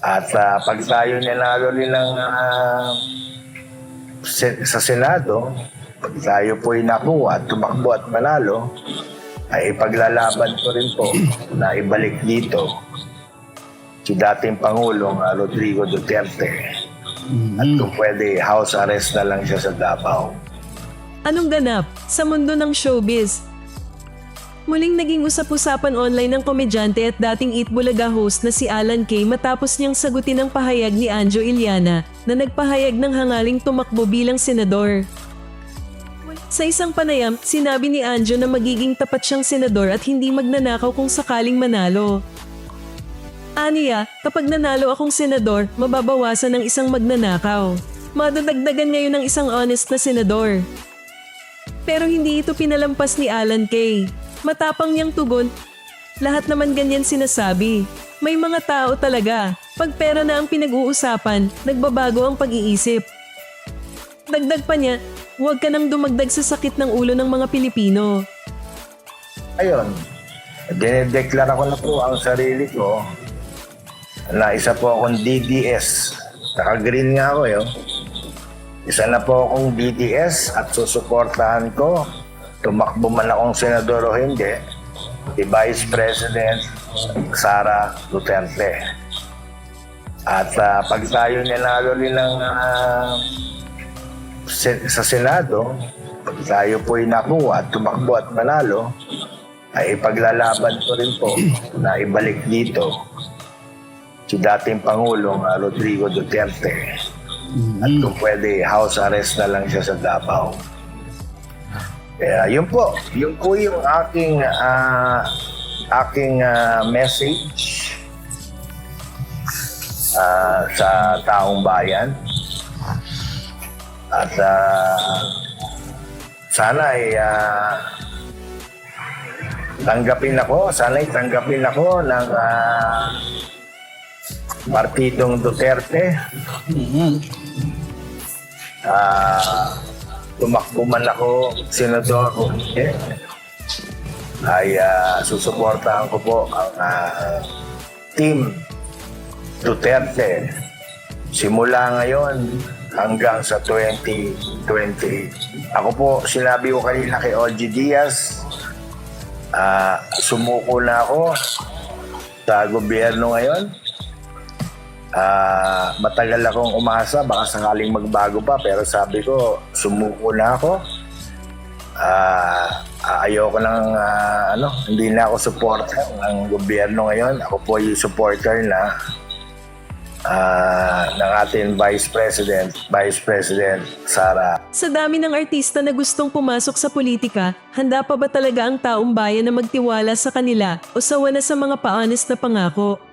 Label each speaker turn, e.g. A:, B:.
A: At ah, pag tayo nanalo rin ng se- sa Senado, pag tayo po'y nakuha at tumakbo at manalo, ay ipaglalaban ko rin po na ibalik dito si dating Pangulong ah, Rodrigo Duterte. At kung pwede, house arrest na lang siya sa Davao.
B: Anong ganap sa mundo ng showbiz? Muling naging usap-usapan online ng komedyante at dating Eat Bulaga host na si Alan Kay matapos niyang sagutin ang pahayag ni Anjo Iliana na nagpahayag ng hangaling tumakbo bilang senador. Sa isang panayam, sinabi ni Anjo na magiging tapat siyang senador at hindi magnanakaw kung sakaling manalo. Aniya, kapag nanalo akong senador, mababawasan ng isang magnanakaw. Madadagdagan ngayon ng isang honest na senador. Pero hindi ito pinalampas ni Alan Kay. Matapang niyang tugon, lahat naman ganyan sinasabi. May mga tao talaga. Pag pera na ang pinag-uusapan, nagbabago ang pag-iisip. Dagdag pa niya, huwag ka nang dumagdag sa sakit ng ulo ng mga Pilipino.
A: Ayun, dinedeklara ko na po ang sarili ko na isa po akong DDS. Naka-green nga ako yun. Isa na po akong DDS at susuportahan ko tumakbo man akong senador o hindi si Vice President Sara Duterte. At ah, pag tayo nanalo rin ng se- sa Senado, pag tayo po'y nakuha at tumakbo at manalo, ay ipaglalaban ko rin po na ibalik dito si dating Pangulong ah, Rodrigo Duterte. At kung pwede, house arrest na lang siya sa Davao. Kaya yun po, yun po yung aking ah, aking ah, message ah, sa taong bayan. At ah, sana ay ah, tanggapin ako, sana ay tanggapin ako ng ah, Partidong Duterte. Ah, tumakbo man ako, senador hindi, ay ah, susuportahan ko po ang ah, team Duterte simula ngayon hanggang sa 2028. Ako po, sinabi ko kanina kay OG Diaz, ah, sumuko na ako sa gobyerno ngayon. Ah, matagal akong umasa, baka sakaling magbago pa, pero sabi ko, sumuko na ako. Ah, ayoko nang ah, ano, hindi na ako supporter ng gobyerno ngayon. Ako po yung supporter na ah, ng ating Vice President, Vice President Sara
B: Sa dami ng artista na gustong pumasok sa politika, handa pa ba talaga ang taong bayan na magtiwala sa kanila o sawa na sa mga pa-honest na pangako?